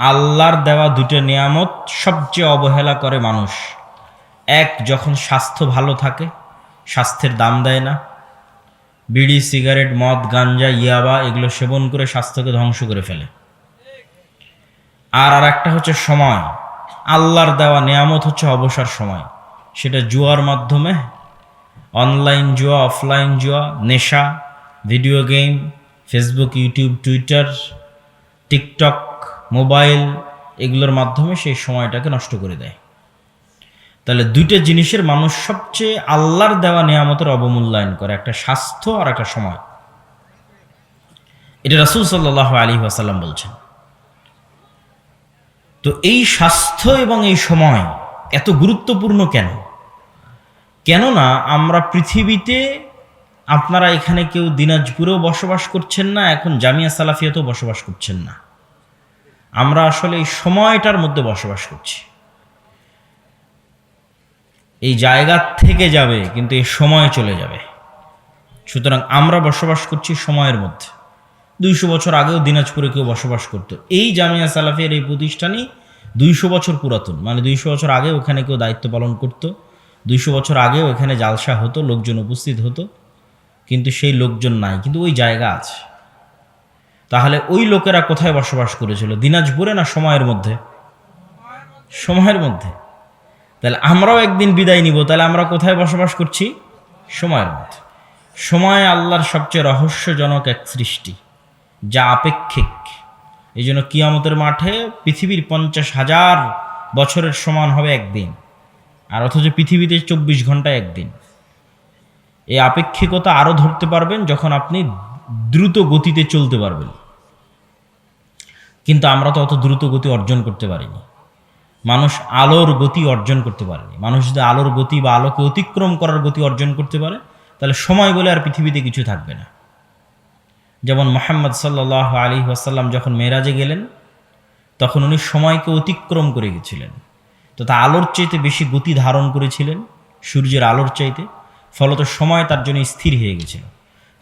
আল্লাহর দেওয়া দুটো নিয়ামত সবচেয়ে অবহেলা করে মানুষ। এক, যখন স্বাস্থ্য ভালো থাকে, স্বাস্থ্যের দাম দেয় না। বিড়ি, সিগারেট, মদ, গাঞ্জা, ইয়াবা এগুলো সেবন করে স্বাস্থ্যকে ধ্বংস করে ফেলে। আর আর একটা হচ্ছে সময়। আল্লাহর দেওয়া নিয়ামত হচ্ছে অবসর সময়। সেটা জুয়ার মাধ্যমে, অনলাইন জুয়া, অফলাইন জুয়া, নেশা, video game, Facebook, YouTube, Twitter, TikTok mobile এগুলোর মাধ্যমে সেই সময়টাকে নষ্ট করে দেয়। তাহলে দুইটা জিনিসের মানুষ সবচেয়ে আল্লাহর দেওয়া নিয়ামতের অবমূল্যায়ন করে, একটা স্বাস্থ্য আর একটা সময়। এটা রাসুল সাল্লাহ আলী আসাল্লাম বলছেন। তো এই স্বাস্থ্য এবং এই সময় এত গুরুত্বপূর্ণ কেন? কেননা আমরা পৃথিবীতে আপনারা এখানে কেউ দিনাজপুরেও বসবাস করছেন না, এখন জামিয়া সালাফিয়াতেও বসবাস করছেন না। আমরা আসলে এই সময়টার মধ্যে বসবাস করছি। এই জায়গা থেকে যাবে, কিন্তু এই সময় চলে যাবে। সুতরাং আমরা বসবাস করছি সময়ের মধ্যে। দুইশো বছর আগেও দিনাজপুরে কেউ বসবাস করতো। এই জামিয়া সালাফের এই প্রতিষ্ঠানই দুইশো বছর পুরাতন। মানে দুইশো বছর আগে ওখানে কেউ দায়িত্ব পালন করতো। দুইশো বছর আগেও এখানে জালসা হতো, লোকজন উপস্থিত হতো। কিন্তু সেই লোকজন নাই। কিন্তু ওই জায়গা আছে। তাহলে ওই লোকেরা কোথায় বসবাস করেছিল? দিনাজপুরে না সময়ের মধ্যে? সময়ের মধ্যে। তাহলে আমরাও একদিন বিদায় নিব, তাহলে আমরা কোথায় বসবাস করছি? সময়ের মধ্যে। সময় আল্লাহর সবচেয়ে রহস্যজনক এক সৃষ্টি, যা আপেক্ষিক। এই জন্য কিয়ামতের মাঠে পৃথিবীর পঞ্চাশ হাজার বছরের সমান হবে একদিন, আর অথচ পৃথিবীতে চব্বিশ ঘণ্টা একদিন। এই আপেক্ষিকতা আরও ধরতে পারবেন যখন আপনি দ্রুত গতিতে চলতে পারবেন। কিন্তু আমরা তো অত দ্রুত গতি অর্জন করতে পারিনি। মানুষ আলোর গতি অর্জন করতে পারেনি। মানুষ যদি আলোর গতি বা আলোকে অতিক্রম করার গতি অর্জন করতে পারে, তাহলে সময় বলে আর পৃথিবীতে কিছু থাকবে না। যেমন মোহাম্মদ সাল্লাহ আলী ওয়াসাল্লাম যখন মেরাজে গেলেন, তখন উনি সময়কে অতিক্রম করে গেছিলেন। তো তা আলোর চাইতে বেশি গতি ধারণ করেছিলেন, সূর্যের আলোর চাইতে। ফলত সময় তার জন্য স্থির হয়ে গেছিল।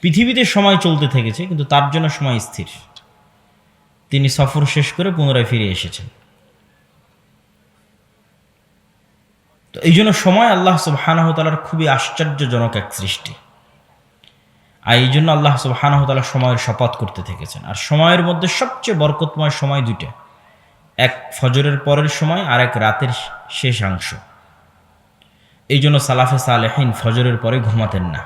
পৃথিবীতে সময় চলতে থেকেছে, কিন্তু তার জন্য সময় স্থির। তিনি সফর শেষ করে পুনরায় ফিরে এসেছেন। তো এই জন্য সময় আল্লাহ সুবাহানহতালার খুবই আশ্চর্যজনক এক সৃষ্টি। আর এই জন্য আল্লাহ সুবাহানহতালা সময়ের শপথ করতে থেকেছেন। আর সময়ের মধ্যে সবচেয়ে বরকতময় সময় দুইটা। এক ফজরের পরের সময়, আর এক রাতের শেষাংশ এই জন্য সালাফে সালেহিন ফজরের পরে ঘুমাতেন না।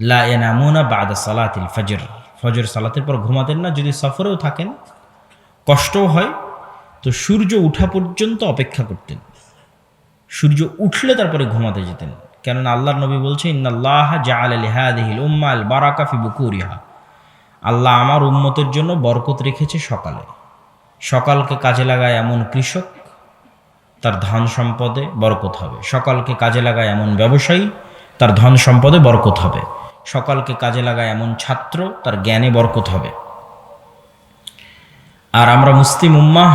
লা এনামুনা বাদা সালাতিল ফজর। ফজর সালাতের পর ঘুমাতেন না, যদি সফরেও থাকেন, কষ্টও হয়, তো সূর্য উঠা পর্যন্ত অপেক্ষা করতেন। সূর্য উঠলে তারপরে ঘুমাতে যেতেন। কেননা আল্লাহর নবী বলছে, ইন্নাল্লাহ জাআল লিহাদিহিল উম্মাল বারাকাফি বুকুরিহা। আল্লাহ আমার উম্মতের জন্য বরকত রেখেছে সকালে। সকালকে কাজে লাগায় এমন কৃষক, তার ধন সম্পদে বরকত হবে। সকালকে কাজে লাগায় এমন ব্যবসায়ী, তার ধন সম্পদে বরকত হবে। সকালকে কাজে লাগায় এমন ছাত্র, তার জ্ঞানে বরকত হবে। আর আমরা মুসলিম উম্মাহ,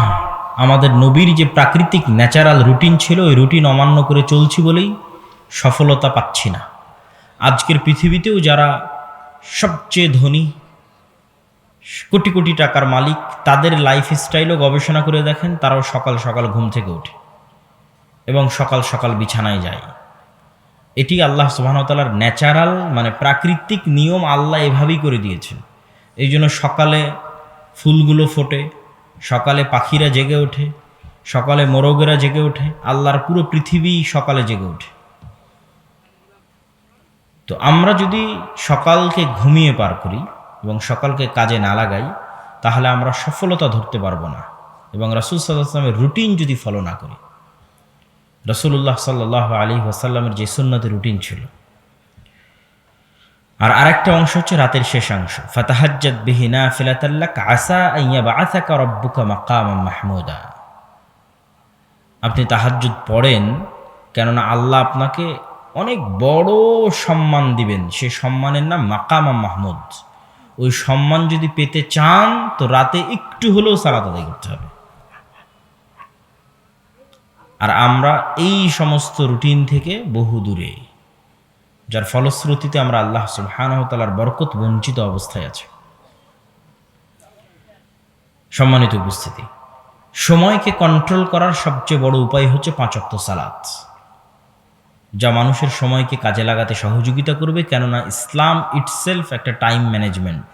আমাদের নবীর যে প্রাকৃতিক ন্যাচারাল রুটিন ছিল, ওই রুটিন অমান্য করে চলছি বলেই সফলতা পাচ্ছি না। আজকের পৃথিবীতেও যারা সবচেয়ে ধনী, কোটি কোটি টাকার মালিক, তাদের লাইফ স্টাইলও গবেষণা করে দেখেন, তারাও সকাল সকাল ঘুম থেকে ওঠে এবং সকাল সকাল বিছানায় যায়। এটি আল্লাহ সুবাহতালার ন্যাচারাল মানে প্রাকৃতিক নিয়ম আল্লাহ এভাবেই করে দিয়েছেন। এই জন্য সকালে ফুলগুলো ফোটে, সকালে পাখিরা জেগে ওঠে, সকালে মোরগেরা জেগে ওঠে, আল্লাহর পুরো পৃথিবী সকালে জেগে ওঠে। তো আমরা যদি সকালকে ঘুমিয়ে পার করি এবং সকালকে কাজে না লাগাই, তাহলে আমরা সফলতা ধরতে পারব না। এবং রাসুল সাল্লাহামের রুটিন যদি ফলো না করি রসুল্লাহ সাল্লাহ আলী ওয়াসাল্লামের যে সুন্নতের রুটিন ছিল। আর আরেকটা অংশ হচ্ছে রাতের শেষাংশ ফাতাহাজ্জাদ বিহিনা ফিলাতাল্লাক আসা আইয়া বা আসাকা রব্বুকা মাকাম মাহমুদা। আপনি তাহাজ্জুদ পড়েন, কেননা আল্লাহ আপনাকে অনেক বড় সম্মান দিবেন। সে সম্মানের নাম মাকামা মাহমুদ। ওই সম্মান যদি পেতে চান, তো রাতে একটু হলেও সালাত আদায় করতে হবে। আর আমরা এই সমস্ত রুটিন থেকে বহু দূরে, যার ফলশ্রুতিতে আমরা আল্লাহ সুবহানহতালার বরকত বঞ্চিত অবস্থায় আছে। সম্মানিত উপস্থিতি, সময়কে কন্ট্রোল করার সবচেয়ে বড় উপায় হচ্ছে পাঁচক্ত সালাত, যা মানুষের সময়কে কাজে লাগাতে সহযোগিতা করবে, কেননা ইসলাম ইটসেলফ একটা টাইম ম্যানেজমেন্ট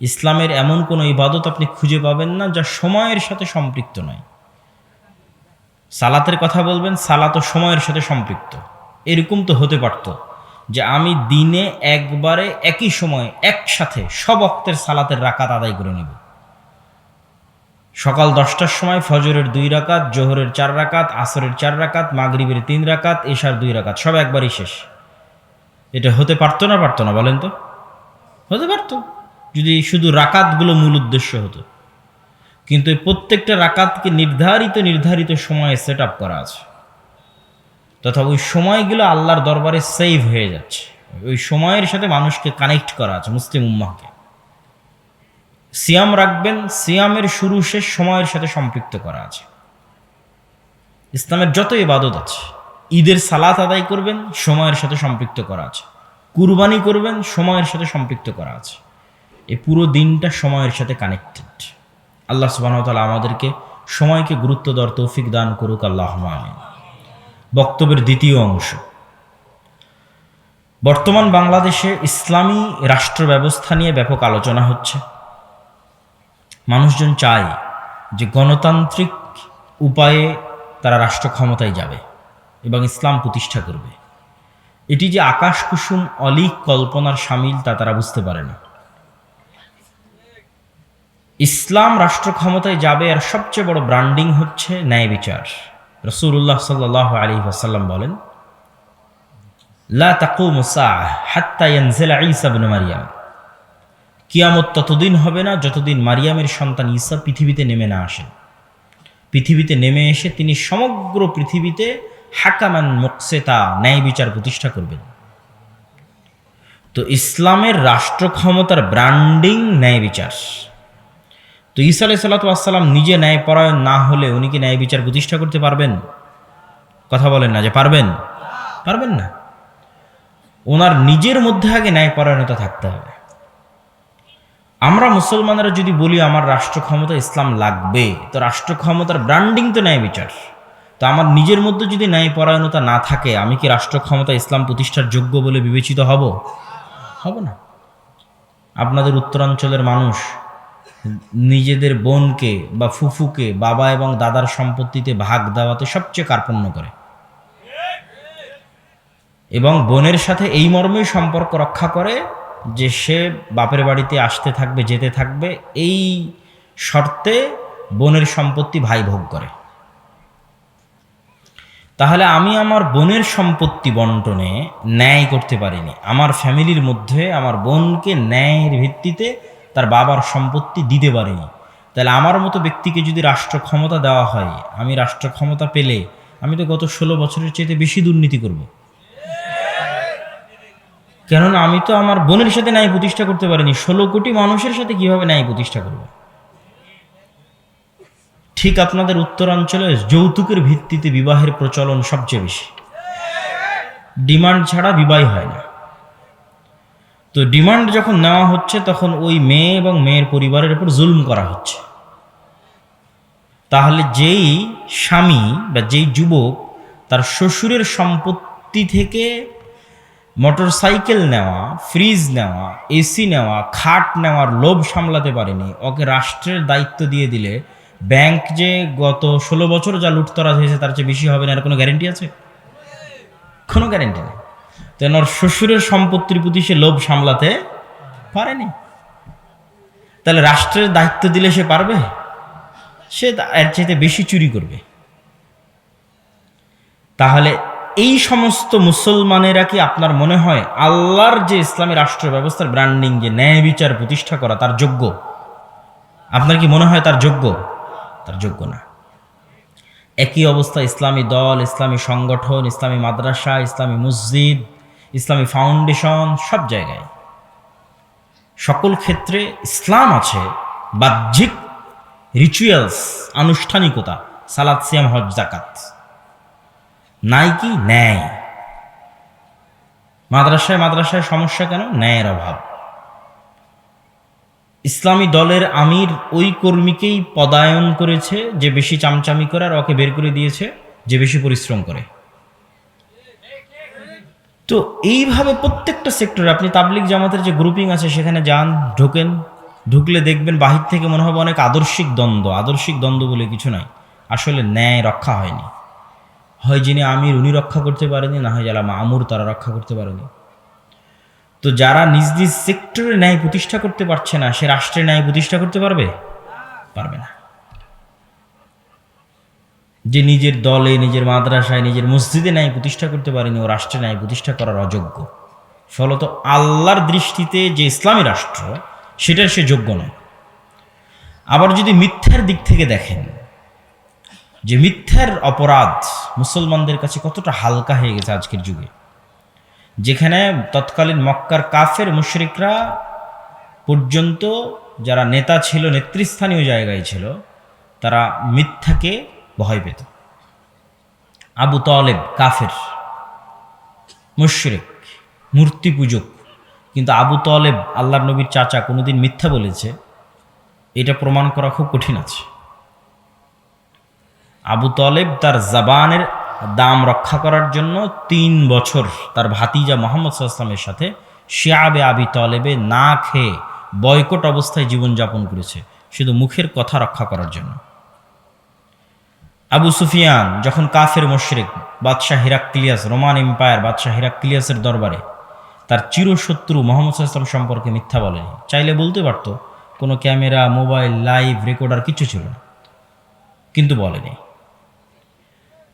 ইসলামের এমন কোনো ইবাদত আপনি খুঁজে পাবেন না যা সময়ের সাথে সম্পৃক্ত নয়। সালাতের কথা বলবেন, সালাত সময়ের সাথে সম্পৃক্ত। এরকম তো হতে পারত যে আমি দিনে একবারে একই সময় একসাথে সব অক্তের সালাতের রাকাত আদায় করে নেব। সকাল দশটার সময় ফজরের দুই রাকাত, জোহরের চার রাকাত, আসরের চার রাকাত, মাগরিবের তিন রাকাত, এশার দুই রাকাত, সব একবারই শেষ। এটা হতে পারতো না পারতো না বলেন তো? হতে পারতো। যদি শুধু রাকাতগুলো মূল উদ্দেশ্য হতো। কিন্তু প্রত্যেকটা রাকাতকে নির্ধারিত নির্ধারিত সময়ে সেট আপ করা আছে। তথা ওই সময়গুলো আল্লাহর দরবারে সেভ হয়ে যাচ্ছে। ওই সময়ের সাথে মানুষকে কানেক্ট করা আছে, মুসলিম উম্মাহকে। সিয়াম রাখবেন, সিয়ামের শুরু শেষ সময়ের সাথে সম্পৃক্ত করা আছে। ইসলামের যত ইবাদত আছে, ঈদের সালাত আদায় করবেন, সময়ের সাথে সম্পৃক্ত করা আছে। কুরবানি করবেন, সময়ের সাথে সম্পৃক্ত করা আছে। এই পুরো দিনটা সময়ের সাথে কানেক্টেড আল্লাহ সুবাহতালা আমাদেরকে সময়কে গুরুত্ব দেওয়ার তৌফিক দান করুক আল্লাহ আমিন। বক্তব্যের দ্বিতীয় অংশ। বর্তমান বাংলাদেশে ইসলামী রাষ্ট্র ব্যবস্থা নিয়ে ব্যাপক আলোচনা হচ্ছে। মানুষজন চায় যে গণতান্ত্রিক উপায়ে তারা রাষ্ট্র ক্ষমতায় যাবে এবং ইসলাম প্রতিষ্ঠা করবে। এটি যে আকাশ কুসুম অলিক কল্পনার সামিল তা তারা বুঝতে পারে না। ইসলাম রাষ্ট্র ক্ষমতায় যাবে আর সবচেয়ে বড় ব্র্যান্ডিং হচ্ছে ন্যায় বিচার। রসুল্লাহ সাল্লাহ আলী আসাল্লাম বলেন, লা ইবনে মারিয়াম। কিয়ামত ততদিন হবে না যতদিন মারিয়ামের সন্তান ঈসা পৃথিবীতে নেমে না আসেন পৃথিবীতে নেমে এসে তিনি সমগ্র পৃথিবীতে হাকামান মোকসেতা ন্যায় বিচার প্রতিষ্ঠা করবেন। তো ইসলামের রাষ্ট্র ক্ষমতার ব্র্যান্ডিং ন্যায় বিচার। তো ঈসা আলাই সাল্লাতাম নিজে ন্যায় পরায়ণ না হলে উনি কি ন্যায় বিচার প্রতিষ্ঠা করতে পারবেন? কথা বলেন না যে পারবেন? পারবেন না। ওনার নিজের মধ্যে আগে ন্যায় পরায়ণতা থাকতে হবে। আমরা মুসলমানেরা যদি বলি আমার রাষ্ট্র ক্ষমতা ইসলাম লাগবে, তো রাষ্ট্র ক্ষমতার ব্র্যান্ডিং তো ন্যায় বিচার। তো আমার নিজের মধ্যে যদি ন্যায় পরায়ণতা না থাকে, আমি কি রাষ্ট্র ক্ষমতা ইসলাম প্রতিষ্ঠার যোগ্য বলে বিবেচিত হব? হব না। আপনাদের উত্তরাঞ্চলের মানুষ নিজেদের বোনকে বা ফুফুকে, বাবা এবং দাদার সম্পত্তিতে ভাগ দেওয়াতে সবচেয়ে কার্পণ্য করে। এবং বোনের সাথে এই মর্মেই সম্পর্ক রক্ষা করে যে সে বাপের বাড়িতে আসতে থাকবে, যেতে থাকবে, এই শর্তে বোনের সম্পত্তি ভাই ভোগ করে। তাহলে আমি আমার বোনের সম্পত্তি বন্টনে ন্যায় করতে পারিনি। আমার ফ্যামিলির মধ্যে আমার বোনকে ন্যায়ের ভিত্তিতে তার বাবার সম্পত্তি দিতে পারিনি তাহলে আমার মতো ব্যক্তিকে যদি রাষ্ট্র ক্ষমতা দেওয়া হয়, আমি রাষ্ট্র ক্ষমতা পেলে আমি তো গত ষোলো বছরের চেয়ে বেশি দুর্নীতি করব। কেননা আমি তো আমার বোনের সাথে ন্যায় প্রতিষ্ঠা করতে পারিনি। ষোলো কোটি মানুষের সাথে কীভাবে ন্যায় প্রতিষ্ঠা করব? ঠিক আপনাদের উত্তরাঞ্চলে যৌতুকের ভিত্তিতে বিবাহের প্রচলন সবচেয়ে বেশি। ডিমান্ড ছাড়া বিবাহ হয় না। তো ডিমান্ড যখন নেওয়া হচ্ছে, তখন ওই মেয়ে এবং মেয়ের পরিবারের উপর জুলম করা হচ্ছে। তাহলে যেই স্বামী বা যেই যুবক তার শ্বশুরের সম্পত্তি থেকে মোটর সাইকেল নেওয়া, ফ্রিজ নেওয়া এসি নেওয়া, খাট নেওয়ার লোভ সামলাতে পারেনি, ওকে রাষ্ট্রের দায়িত্ব দিয়ে দিলে ব্যাংক যে গত ষোলো বছর যা লুটতরাজ হয়েছে, তার চেয়ে বেশি হবে না, এর কোনো গ্যারেন্টি আছে? কোনো গ্যারেন্টি নেই। তেন ওর শ্বশুরের সম্পত্তির প্রতি সে লোভ সামলাতে পারেনি। তাহলে রাষ্ট্রের দায়িত্ব দিলে সে পারবে? সে এর চাইতে বেশি চুরি করবে। তাহলে এই সমস্ত মুসলমানেরা কি আপনার মনে হয় আল্লাহর যে ইসলামী রাষ্ট্র ব্যবস্থার ব্র্যান্ডিং যে ন্যায় বিচার প্রতিষ্ঠা করা, তার যোগ্য? আপনার কি মনে হয় তার যোগ্য? তার যোগ্য না। একই অবস্থা ইসলামী দল, ইসলামী সংগঠন, ইসলামী মাদ্রাসা, ইসলামী মসজিদ ইসলামী ফাউন্ডেশন সব জায়গায়। সকল ক্ষেত্রে ইসলাম আছে, বাহ্যিক রিচুয়ালস আনুষ্ঠানিকতা, সালাদ, সিয়াম, হজ জাকাত নাই কি? ন্যায় মাদ্রাসায় মাদ্রাসায় সমস্যা কেন? ন্যায়ের অভাব। ইসলামী দলের আমির ওই কর্মীকেই পদায়ন করেছে, যে বেশি চামচামি করে আর ওকে বের করে দিয়েছে, যে বেশি পরিশ্রম করে। তো এইভাবে প্রত্যেকটা সেক্টরে আপনি তাবলিক জামাতের যে গ্রুপিং আছে, সেখানে যান, ঢোকেন, ঢুকলে দেখবেন বাহির থেকে মনে হবে অনেক আদর্শিক দ্বন্দ্ব। আদর্শিক দ্বন্দ্ব বলে কিছু নাই। আসলে ন্যায় রক্ষা হয়নি। হয় যিনি আমির, উনি রক্ষা করতে পারেনি, না হয় যারা মামুর, তারা রক্ষা করতে পারেনি। তো যারা নিজ নিজ সেক্টরে ন্যায় প্রতিষ্ঠা করতে পারছে না, সে রাষ্ট্রে ন্যায় প্রতিষ্ঠা করতে পারবে? পারবে না। যে নিজের দলে, নিজের মাদ্রাসায়, নিজের মসজিদে ন্যায় প্রতিষ্ঠা করতে পারেনি, ও রাষ্ট্রে ন্যায় প্রতিষ্ঠা করার অযোগ্য। ফলত আল্লাহর দৃষ্টিতে যে ইসলামী রাষ্ট্র, সেটার সে যোগ্য নয়। আবার যদি মিথ্যার দিক থেকে দেখেন, যে মিথ্যার অপরাধ মুসলমানদের কাছে কতটা হালকা হয়ে গেছে আজকের যুগে, যেখানে তৎকালীন মক্কার কাফের মুশরিকরা পর্যন্ত যারা নেতা ছিল, নেতৃস্থানীয় জায়গায় ছিল, তারা মিথ্যাকে ভয় পেত আবু তলেব কাফের, মুশরিক মূর্তি পূজক কিন্তু আবু তলেব আল্লাহ নবীর চাচা কোনোদিন মিথ্যা বলেছে, এটা প্রমাণ করা খুব কঠিন আছে। আবু তলেব তার জাবানের দাম রক্ষা করার জন্য তিন বছর তার ভাতিজা মোহাম্মদ সাল্লামের সাথে শিয়াবে আবি তলেবে না খেয়ে বয়কট অবস্থায় জীবনযাপন করেছে, শুধু মুখের কথা রক্ষা করার জন্য। আবু সুফিয়ান যখন কাফের মোশরেক বাদশাহ হিরাক্লিয়াস, রোমান এম্পায়ার বাদশাহ হিরাক্লিয়াসের দরবারে তার চিরশত্রু মোহাম্মদ সাল্লাম সম্পর্কে মিথ্যা বলেনি চাইলে বলতে পারতো, কোনো ক্যামেরা, মোবাইল, লাইভ রেকর্ডার কিছু ছিল না। কিন্তু বলেনি।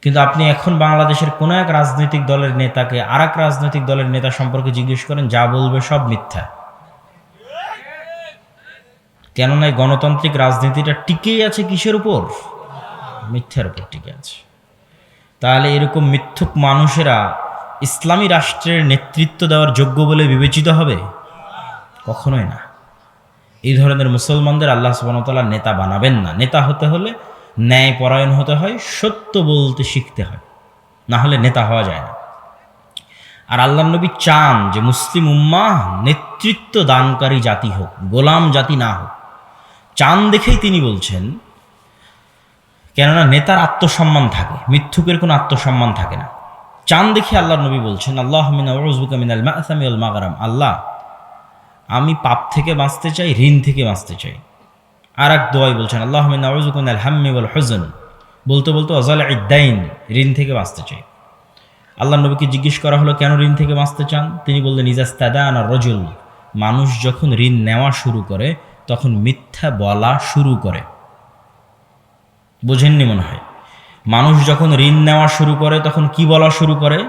কিন্তু আপনি এখন বাংলাদেশের কোনো এক রাজনৈতিক দলের নেতাকে আর এক রাজনৈতিক দলের নেতা সম্পর্কে জিজ্ঞেস করেন, যা বলবে সব মিথ্যা। কেননা গণতান্ত্রিক রাজনীতিটা টিকেই আছে কিসের উপর? মিথ্যার উপর টিকে আছে। তাহলে এরকম মিথ্যুক মানুষেরা ইসলামী রাষ্ট্রের নেতৃত্ব দেওয়ার যোগ্য বলে বিবেচিত হবে? কখনোই না। এই ধরনের মুসলমানদের আল্লাহ সুবাহতাল্লাহ নেতা বানাবেন না। নেতা হতে হলে ন্যায় পরায়ণ হতে হয়, সত্য বলতে শিখতে হয়। না হলে নেতা হওয়া যায় না। আর আল্লাহ নবী চান যে মুসলিম উম্মাহ নেতৃত্ব দানকারী জাতি হোক, গোলাম জাতি না হোক। চান দেখেই তিনি বলছেন কেননা নেতার আত্মসম্মান থাকে, মিথ্যুকের কোনো আত্মসম্মান থাকে না। চান দেখে আল্লাহ নবী বলছেন, আল্লাহ মাগারাম। আল্লাহ, আমি পাপ থেকে বাঁচতে চাই, ঋণ থেকে বাঁচতে চাই। আর এক দোয়াই বলছেন, আল্লাহ মিনাল হাম্মি বল হজন। বলতে বলতে অজাল ইদ্দাইন ঋণ থেকে বাঁচতে চাই। আল্লাহ নবীকে জিজ্ঞেস করা হলো, কেন ঋণ থেকে বাঁচতে চান? তিনি বললেন ইজাস্তাদান আর রজুল। মানুষ যখন ঋণ নেওয়া শুরু করে, তখন মিথ্যা বলা শুরু করে। বোঝেননি মনে হয়। মানুষ যখন ঋণ নেওয়া শুরু করে, তখন কি বলা শুরু করে?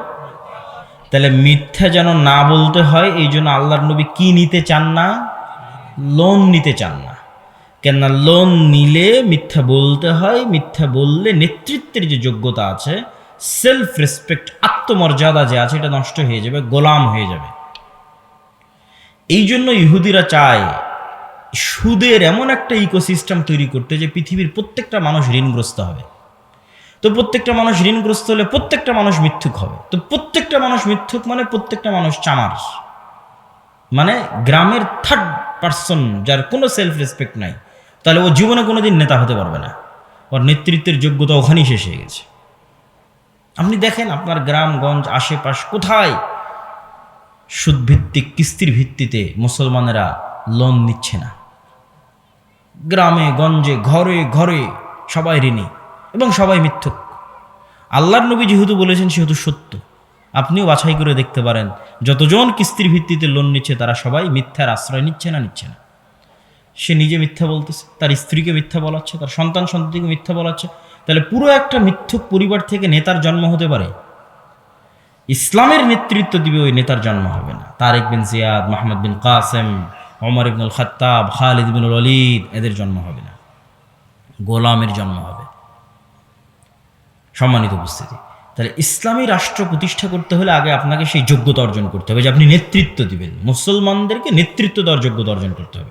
তাহলে মিথ্যা যেন না বলতে হয়, এই জন্য আল্লাহর নবী কি নিতে চান না? লোন নিতে চান না। কেননা লোন নিলে মিথ্যা বলতে হয়, মিথ্যা বললে নেতৃত্বের যে যোগ্যতা আছে সেলফ রেসপেক্ট আত্মমর্যাদা যে আছে, এটা নষ্ট হয়ে যাবে, গোলাম হয়ে যাবে। এই জন্য ইহুদিরা চায় সুদের এমন একটা ইকোসিস্টেম তৈরি করতে যে পৃথিবীর প্রত্যেকটা মানুষ ঋণগ্রস্ত হবে। তো প্রত্যেকটা মানুষ ঋণগ্রস্ত হলে প্রত্যেকটা মানুষ মিথ্যুক হবে। তো প্রত্যেকটা মানুষ মিথ্যুক মানে প্রত্যেকটা মানুষ চামার। মানে গ্রামের থার্ড পার্সন যার কোনো সেলফ রেসপেক্ট নাই, তাহলে ও জীবনে কোনো দিন নেতা হতে পারবে না। ওর নেতৃত্বের যোগ্যতা ওখানেই শেষ হয়ে গেছে। আপনি দেখেন আপনার গ্রামগঞ্জ আশেপাশ কোথায় সুদভিত্তিক কিস্তির ভিত্তিতে মুসলমানেরা লোন নিচ্ছে না। গ্রামে, গঞ্জে, ঘরে ঘরে সবাই ঋণী এবং সবাই মিথ্যুক। আল্লাহর নবী যেহেতু বলেছেন, সেহেতু সত্য। আপনিও বাছাই করে দেখতে পারেন, যতজন কিস্তির ভিত্তিতে লোন নিচ্ছে, তারা সবাই মিথ্যার আশ্রয় নিচ্ছে না নিচ্ছে না। সে নিজে মিথ্যা বলতেছে, তার স্ত্রীকে মিথ্যা বলাচ্ছে, তার সন্তান সন্ততিকে মিথ্যা বলাচ্ছে। তাহলে পুরো একটা মিথ্যুক পরিবার থেকে নেতার জন্ম হতে পারে? ইসলামের নেতৃত্ব দিবে ওই নেতার জন্ম হবে না। তারেক বিন জিয়াদ মাহমদ বিন কাসেম অমর ইবনুল খত্তাব, খালিদ বিনুল অলিদ এদের জন্ম হবে না। গোলামের জন্ম হবে। সম্মানিত উপস্থিতি। তাহলে ইসলামী রাষ্ট্র প্রতিষ্ঠা করতে হলে আগে আপনাকে সেই যোগ্যতা অর্জন করতে হবে। যে আপনি নেতৃত্ব দিবেন। মুসলমানদেরকে নেতৃত্ব দেওয়ার যোগ্যতা অর্জন করতে হবে।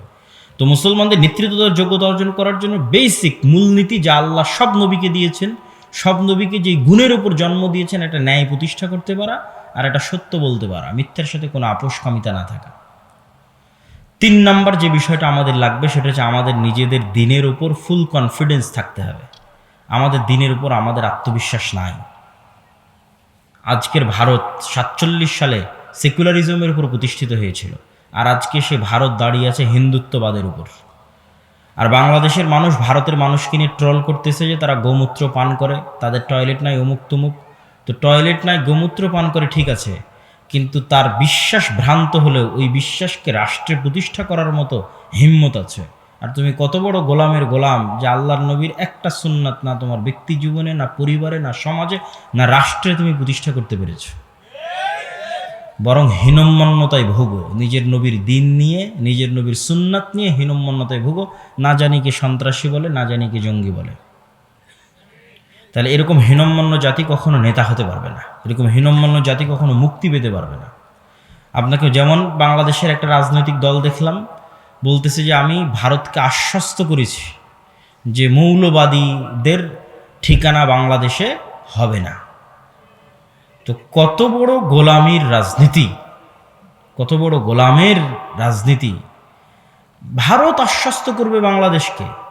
তো মুসলমানদের নেতৃত্ব দেওয়ার যোগ্যতা অর্জন করার জন্য বেসিক মূলনীতি যা আল্লাহ সব নবীকে দিয়েছেন, সব নবীকে যে গুণের উপর জন্ম দিয়েছেন, একটা ন্যায় প্রতিষ্ঠা করতে পারা আর একটা সত্য বলতে পারা। মিথ্যার সাথে কোনো আপোষ আপোষকামিতা না থাকা। তিন নাম্বার যে বিষয়টা আমাদের লাগবে সেটা হচ্ছে আমাদের নিজেদের দিনের উপর ফুল কনফিডেন্স থাকতে হবে। আমাদের দিনের উপর আমাদের আত্মবিশ্বাস নাই। আজকের ভারত সাতচল্লিশ সালে সেকুলারিজমের উপর প্রতিষ্ঠিত হয়েছিল, আর আজকে সে ভারত দাঁড়িয়ে আছে হিন্দুত্ববাদের উপর। আর বাংলাদেশের মানুষ ভারতের মানুষকে নিয়ে ট্রল করতেছে যে তারা গোমূত্র পান করে, তাদের টয়লেট নাই অমুক তমুক তো টয়লেট নাই গোমূত্র পান করে ঠিক আছে কিন্তু তার বিশ্বাস ভ্রান্ত হলেও ওই বিশ্বাসকে রাষ্ট্রে প্রতিষ্ঠা করার মতো হিম্মত আছে। আর তুমি কত বড় গোলামের গোলাম যে আল্লাহর নবীর একটা সুন্নাত না তোমার ব্যক্তি জীবনে, না পরিবারে, না সমাজে, না রাষ্ট্রে তুমি প্রতিষ্ঠা করতে পেরেছ। বরং হীনম্মন্যতায় ভোগো। নিজের নবীর দিন নিয়ে, নিজের নবীর সুন্নাত নিয়ে হীনম্মন্যতায় ভোগো। না জানি কি সন্ত্রাসী বলে, না জানি কি জঙ্গি বলে। তাহলে এরকম হীনম্মন্য জাতি কখনো নেতা হতে পারবে না। এরকম হীনম্মন্য জাতি কখনো মুক্তি পেতে পারবে না। আপনাকে যেমন বাংলাদেশের একটা রাজনৈতিক দল দেখলাম, বলতেছে যে আমি ভারতকে আশ্বস্ত করেছি যে মৌলবাদীদের ঠিকানা বাংলাদেশে হবে না। তো কত বড় গোলামির রাজনীতি, কত বড় গোলামের রাজনীতি, ভারত আশ্বস্ত করবে বাংলাদেশকে।